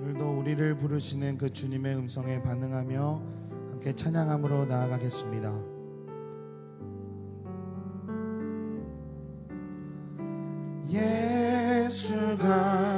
오늘도 우리를 부르시는 그 주님의 음성에 반응하며 함께 찬양함으로 나아가겠습니다. 예수가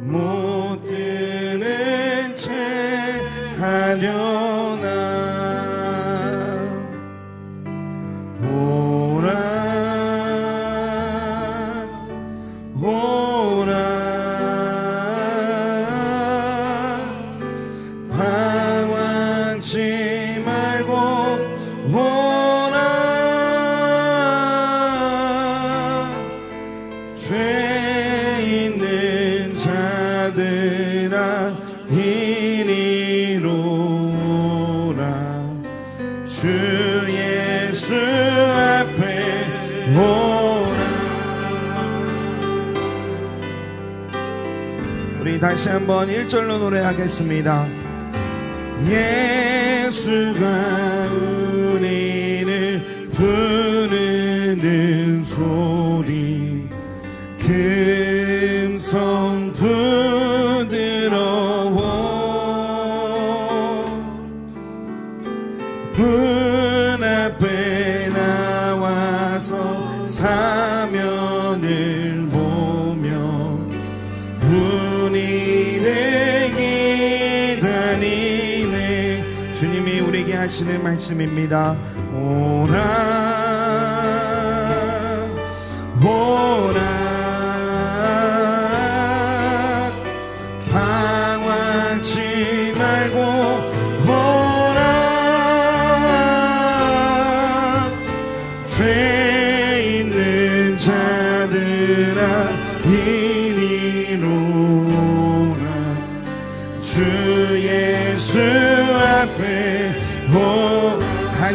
못 드는 채 하려 다시 한번 1절로 노래하겠습니다. 예수가 우리를 부르 하시는 말씀입니다. 오나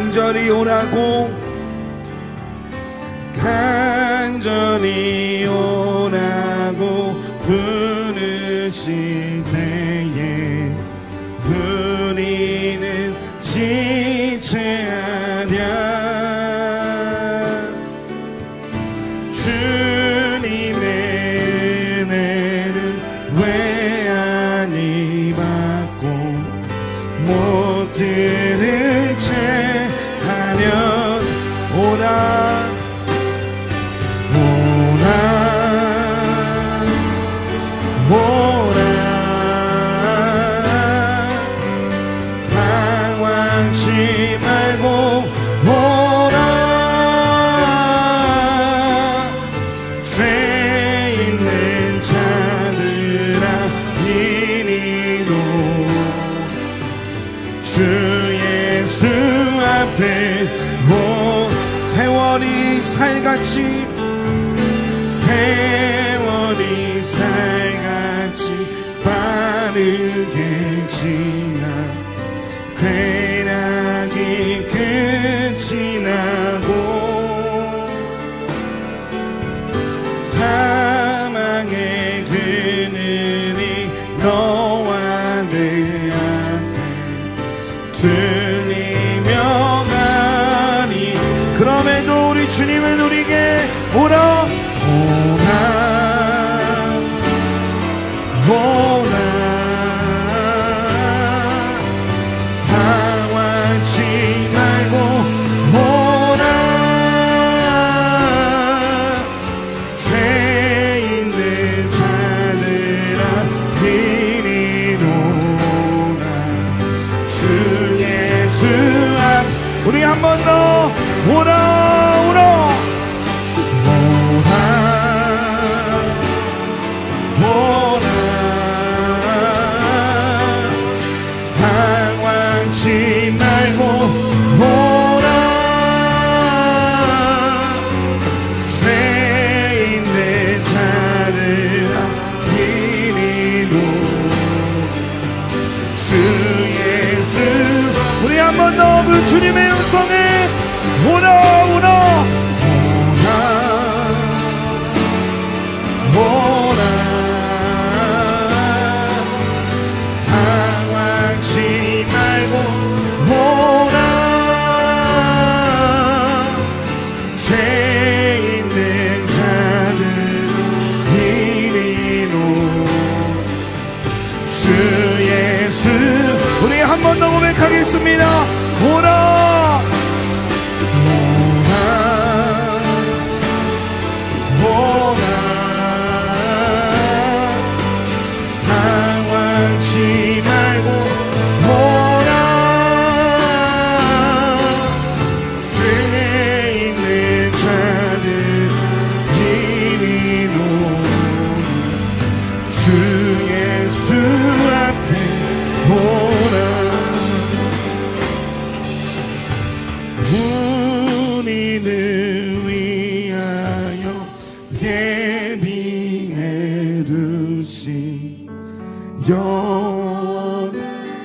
간절히 오라고 간절히 오라고 부르시 살같이 세월이 살같이 빠르게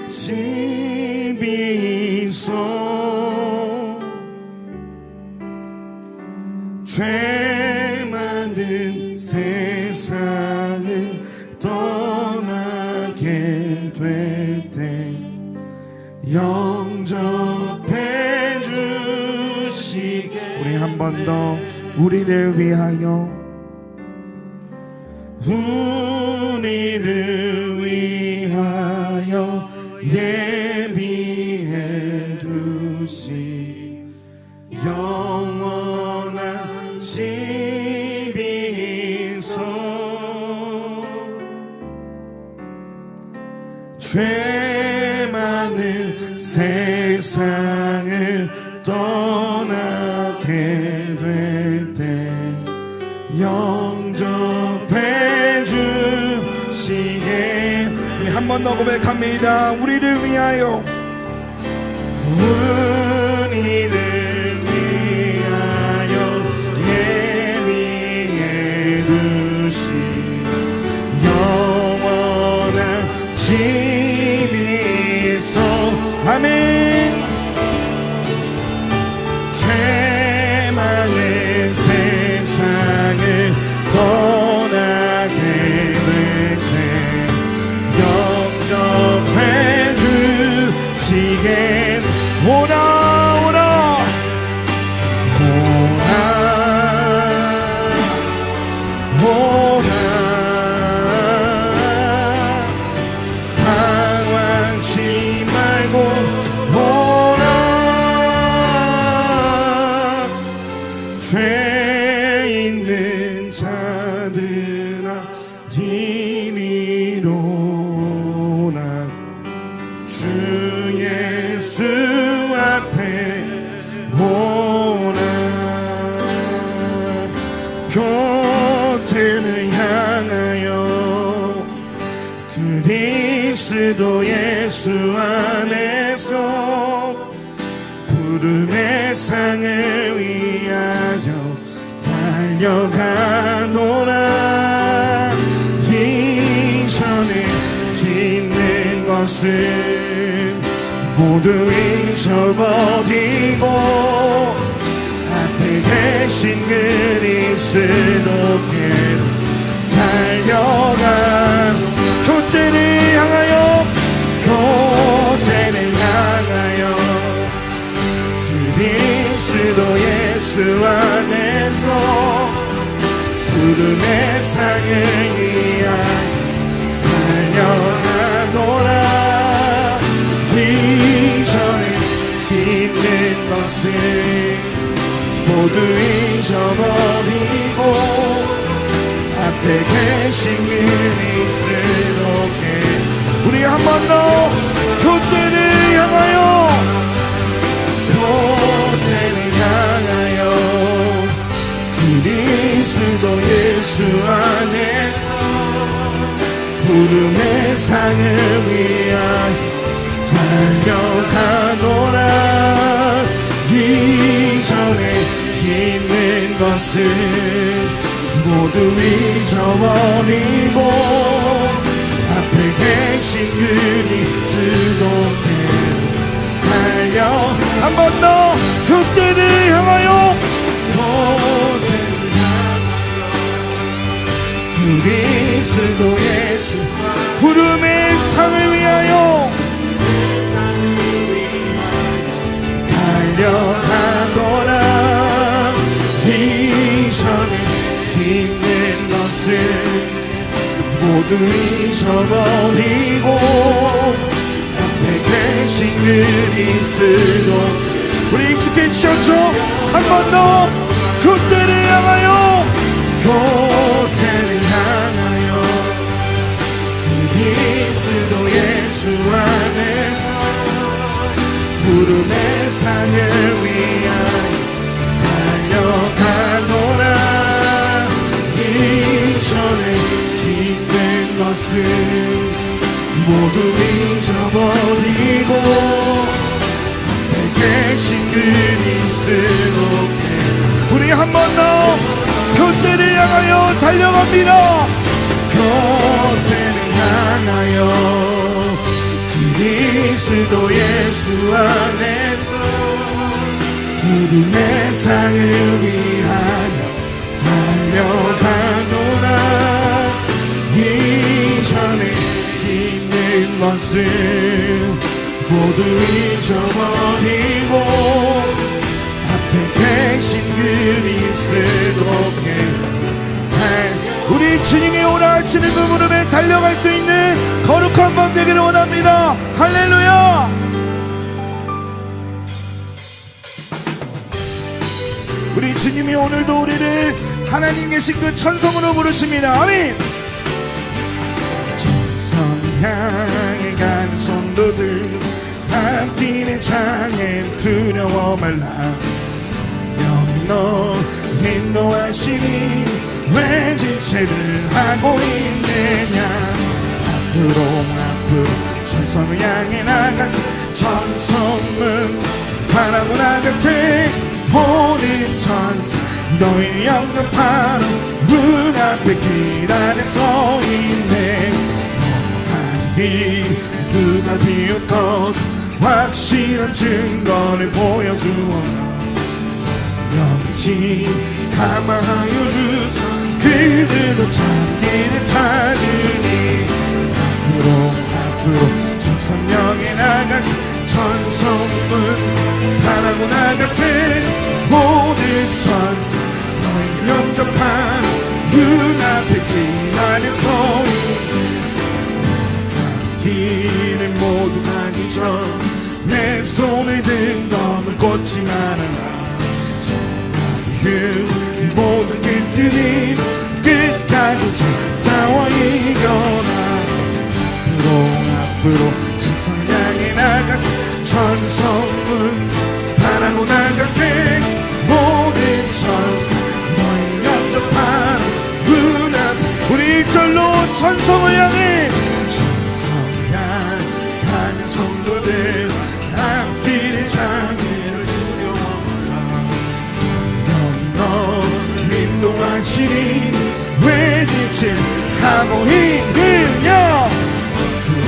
집이 있어 죄 만든 세상을 떠나게 될 때 영접해 주시게 우리 한 번 더 우리를 위하여 세상을 떠나게 될 때 영접해 주시게. 한 번 더 고백합니다. 우리를 위하여. 예수 안에서 구름의 상을 위하여 달려가노라. 이전에 힘든 것을 모두 잊어버리고 앞에 계신 그리스도께 우리 한 번 더 그때를 향하여 그리스도 예수 안에서 구름의 상을 위하여 달려가노라. 이전에 있는 것을 모두 잊어버리고 앞에 계신 그리스도께 달려. 한 번 더 그때를 향하여 그리스도 예수 구름의 상을 위하여 달려가노라 이전에 있는 것을 모두 잊어버리고 앞에 계신 그리스도 우리 익숙해지셨죠? 한 번 더 그때를 향하여 그리스도 예수 안에서 구름의 산을 위하여 달려가노라. 이전에 힘든 것을 모두 잊어버리고 앞에 계신 그리스도께 우리 한 번더 그때를 향하여 달려갑니다 향하여 그리스도 예수 안에서 구름의 상을 위하여 달려가노라 이전에 힘든 것을 모두 잊어버리고 앞에 계신 그리스도께 달 우리 주님이 오라 하시는 그 무릎에 달려갈 수 있는 거룩한 밤 되기를 원합니다. 할렐루야! 우리 주님이 오늘도 우리를 하나님 계신 그 천성으로 부르십니다. 아멘! 천성 향해 가는 성도들 앞길의 장애 두려워 말라. 성령이 너 인도하시니 왜 지체를 하고 있느냐? 앞으로 앞으로 천성을 향해 나가세 천성문 바라고 나가세 모든 천사 너희를 영접하러 문 앞에 기다려 서 있네. 하나님 누가 비웃던 확실한 증거를 보여주어. 성령이시 감화하여 주소 그들도 참기를 찾으니 앞으로 앞으로 천성령에 나가세 천성문 바라고 나가세 모든 천사 너희 영접한 문 앞에 기다려 서 길을 모두 가기 전 내 손에 든 꽂지 말아라. 그 모든 길들이 잘 싸워 이겨라 앞으로 앞으로 천성향에 나가세 천성문 바라고 나가세. 모든 천사 너희 영접하는 문앞 우리 일절로 천성을 향해 천성 향가는 성도들 앞길의 장애를 너 인도하시니 왜 지체하고 있느냐 앞으로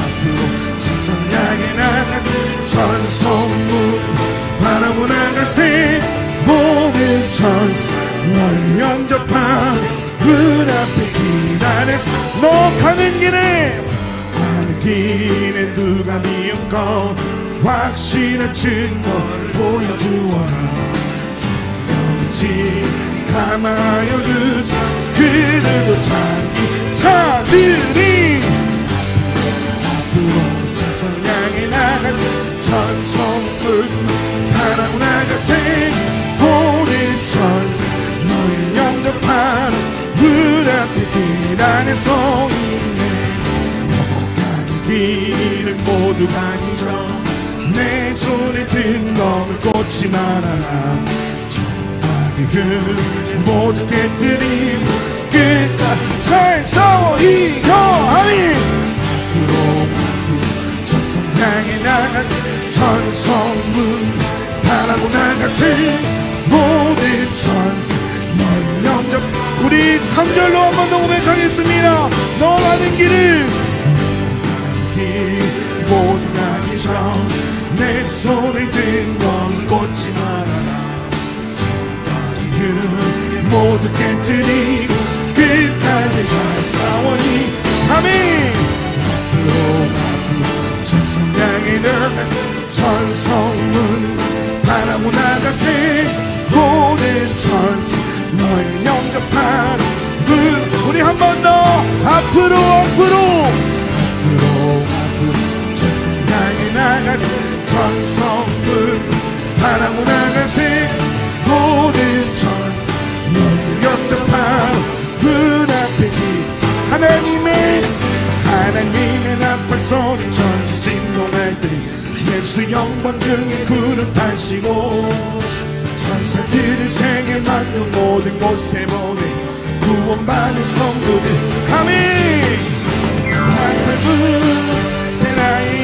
앞으로 천성향에 나가세 천성문 바라고 나가세 모든 천사 널 영접한 문 앞에 기다려서 너 가는 길에 가는 길에 누가 미운 건 확실한 증거 보여주어라 감하여 주소 그들도 자기 찾으리. 앞으로 천성 향해 나가세 천성을 바라고 나가세 모든 천사 너를 영접하러 문 앞에 길 안에 서 있네 넘어가는 길을 모두 가기 전내 손에 든 검을 꽂지 말아라 정말은 모두 깨뜨리고 끝까지 잘 싸워 이겨 아멘 앞으로 천성 향해 나가세 천성문 바라고 나가세. 모든 천사 널 영접 우리 3절로 한 번 더 고백하겠습니다. 너 가는 길을 길 모두 가기 전내 손에 든건 꽂지 말아라 모두 깨뜨리고 끝까지 잘 싸워니. 아멘! 천성 향해 나가세 천성문 바라고 나가세. 모든 천사 널 영접하러 문 우리 한 번 더 앞으로 앞으로 소리 전지 진동할 때 예수 영광 중에 구름 타시고 천사들을 세계 만든 모든 곳에 보내 구원받은 성도들 아멘! 나팔 불때나이.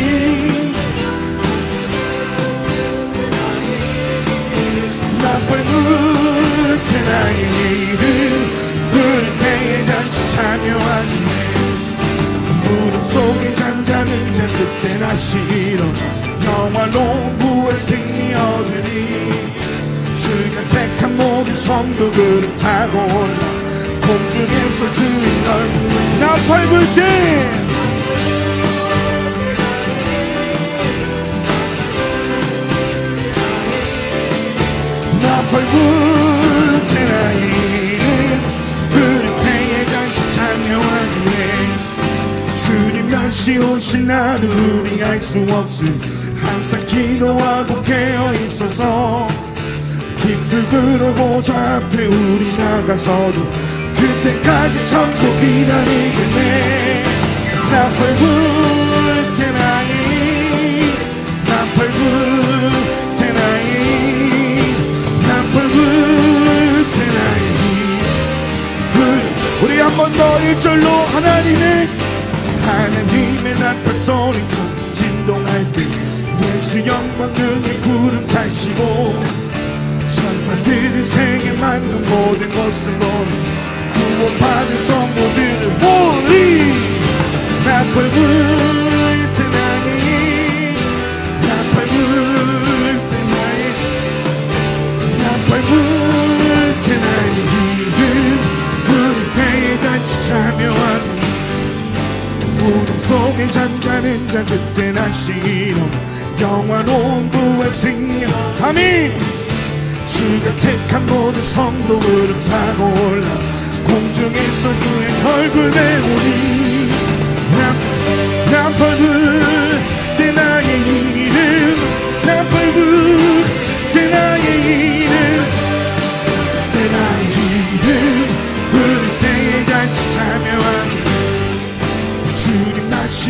나팔 불때나이 이름 때에 잔치 참여하는 속에 잠자는 자 그때 나시로 영화로운 부활 승리 얻으리 주가 택한 모든 성도 그름 타고 올라. 공중에서 주인 얼굴 나팔 불때. 나팔 불 다시 오신 우리 알수 없음. 항상 기도하고 깨어 있어서 기쁠 부르고자 앞에 우리 나가서도 그때까지 참고 기다리겠네. 나팔 불때 나이 나팔 불때 나이 나팔 불때 나이. 그 우리 한번 더 일절로 하나님의 하나님의 나팔 소리 좀 진동할 때 예수 영광 중에 구름 타시고 천사들이 세계 만든 모든 것을 보는 구원받은 성도들을 모리 나팔 불 잠자는 자 그때 난 싫어 영화로운 부활 승리 아멘! 주가 택한 모든 성도 그름 타고 올라 공중에서 주의 얼굴 배우니 나팔 불때 나의 이름 나팔 불때 나의 이름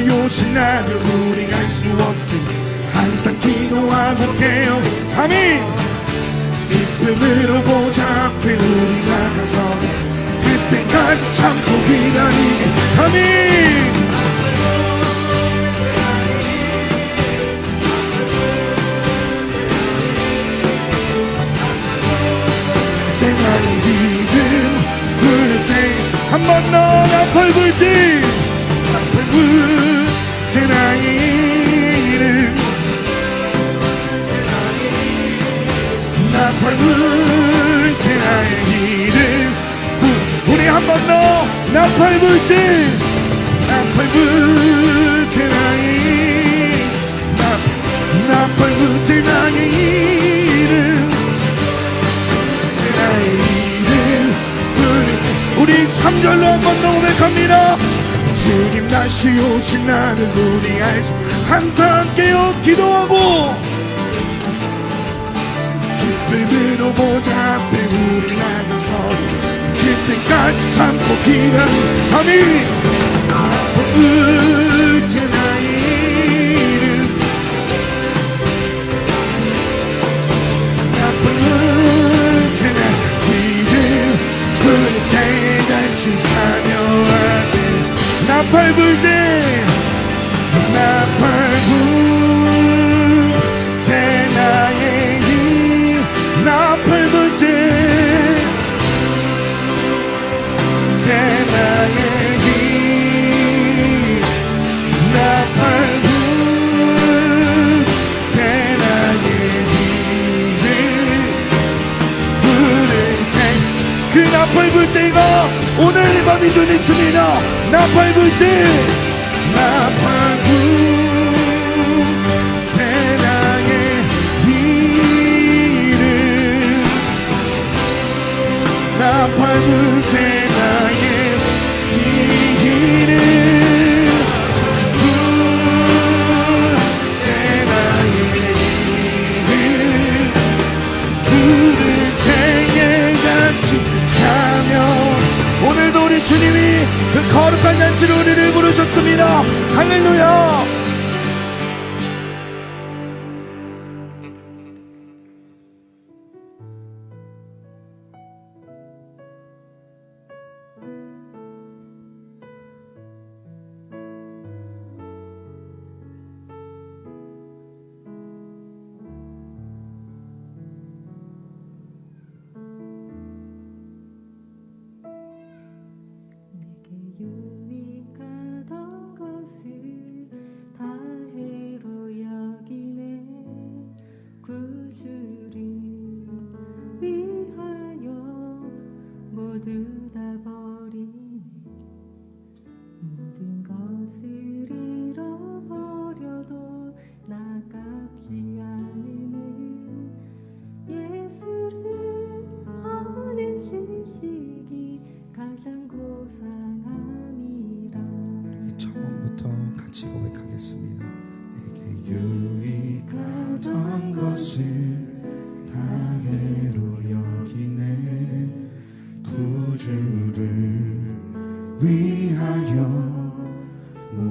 오신 날을 우리 알 수 없음. 항상 기도하고 깨어 아멘. 기쁨으로 보자 앞에 우리 나가서 그때까지 참고 기다리게. 아멘. 때 나의 이름 부를 때한 번더 나팔 불때 나팔 팔 불때 나의 이름 부- 우리 한 번 더 나팔 불 때 나팔 불 때 나의 이름 나- 나팔 불 때 나의 이름 나의 이름 한번 더 고백합니다. 주님 다시 오신 나를 우리 알수 항상 깨어 기도하고 기쁨으로 보자. 앞에 우리 나가서 그때까지 참고 아멘 울지 나의 이름 나쁜 울지 나 이름 부를 때 같이 참여하게. 나팔 불때 나팔 불 나팔 불 때가 오늘 이 밤이 좀 있습니다. 나팔 불때. 나팔 이름 나팔 불 주님이 그 거룩한 잔치로 우리를 부르셨습니다. 할렐루야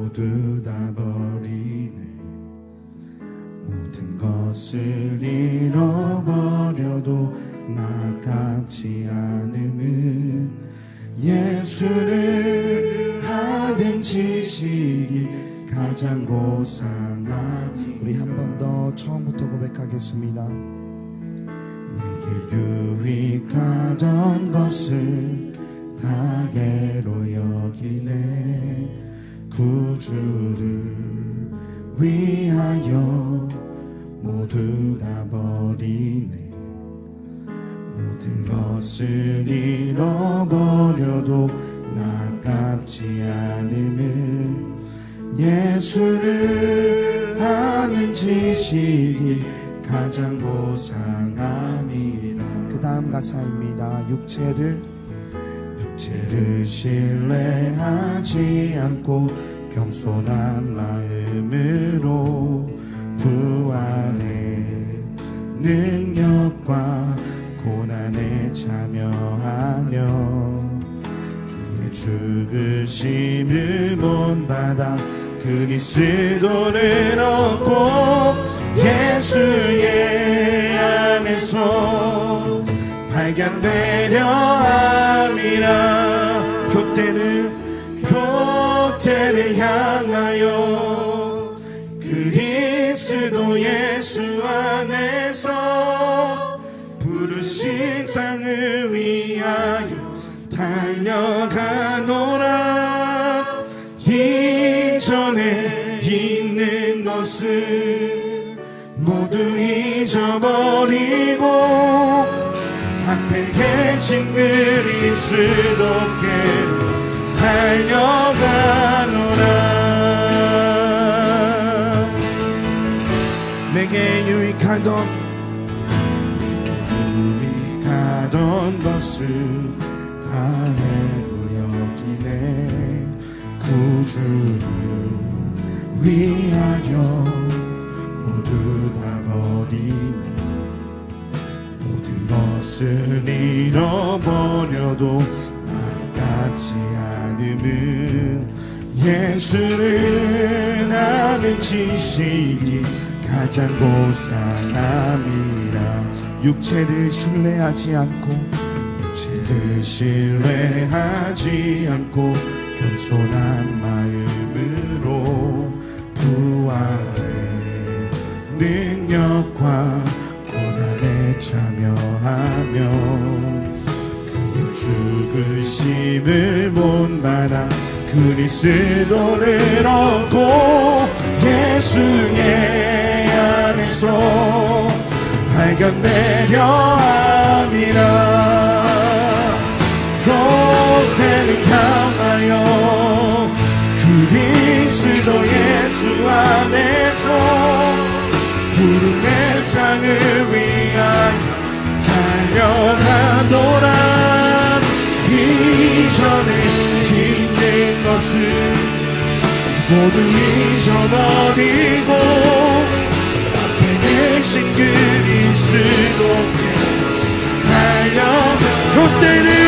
모두 다 버리네. 모든 것을 잃어버려도 나깝지 않으면 예수를 아는 지식이 가장 고상한 우리 한 번 더 처음부터 고백하겠습니다. 내게 유 가사입니다. 육체를 육체를 신뢰하지 않고 겸손한 마음으로 부활의 능력과 고난에 참여하며 그의 죽으심을 본받아 그리스도를 얻고 예수의 안에서 발견 되려 함이라. 표대를 표대를 향하여 그리스도 예수 안에서 부르신 상을 위하여 달려가노라. 이전에 있는 것을 모두 잊어버리고 계신 그리스도께 달려가노라. 내게 유익하던 유익하던 것을 다 해로 버리네. 구주를 위하여 것을 잃어버려도 아깝지 않음은 예수를 아는 지식이 가장 고상함이라. 육체를 신뢰하지 않고 육체를 신뢰하지 않고 겸손한 마음으로 부활의 능력과 고난에 참여 그의 죽으심을 본받아 그리스도를 얻고 예수의 안에서 발견되려 함이라. 겉에를 향하여 그리스도 예수 안에서 푸른 세상을 위하여 달려가노라. 이전에 힘든 것을 모두 잊어버리고 앞에 계신 그리스도께 달려가 그때를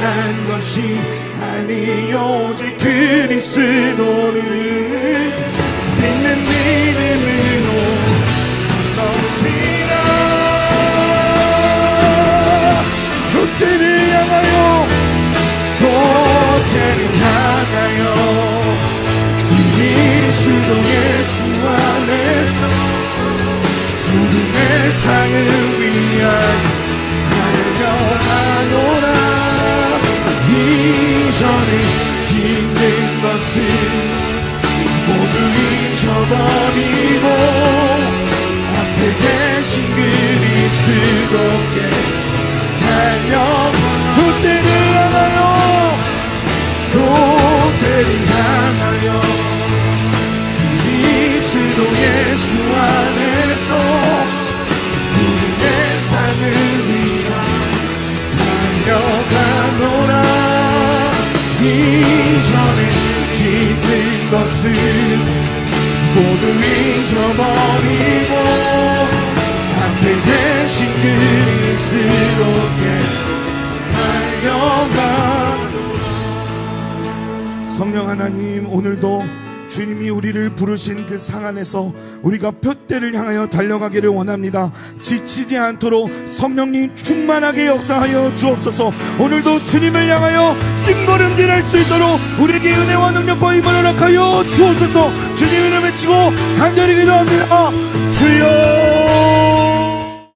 난 것이 아니요 오직 그리스도를 믿는 믿음으로 것이라 그때를 향하여 그때를 향하여 그리스도 예수 안에서 구름의 상을 위하여 이전에 힘든 것을 모두 잊어버리고 앞에 계신 그리스도께 달려 그 부르신 그 상 안에서 우리가 표대를 향하여 달려가기를 원합니다. 지치지 않도록 성령님 충만하게 역사하여 주옵소서. 오늘도 주님을 향하여 뜬걸음질할 수 있도록 우리에게 은혜와 능력과 힘을 허락하여 주옵소서. 주님 이름 외치고 간절히 기도합니다. 주여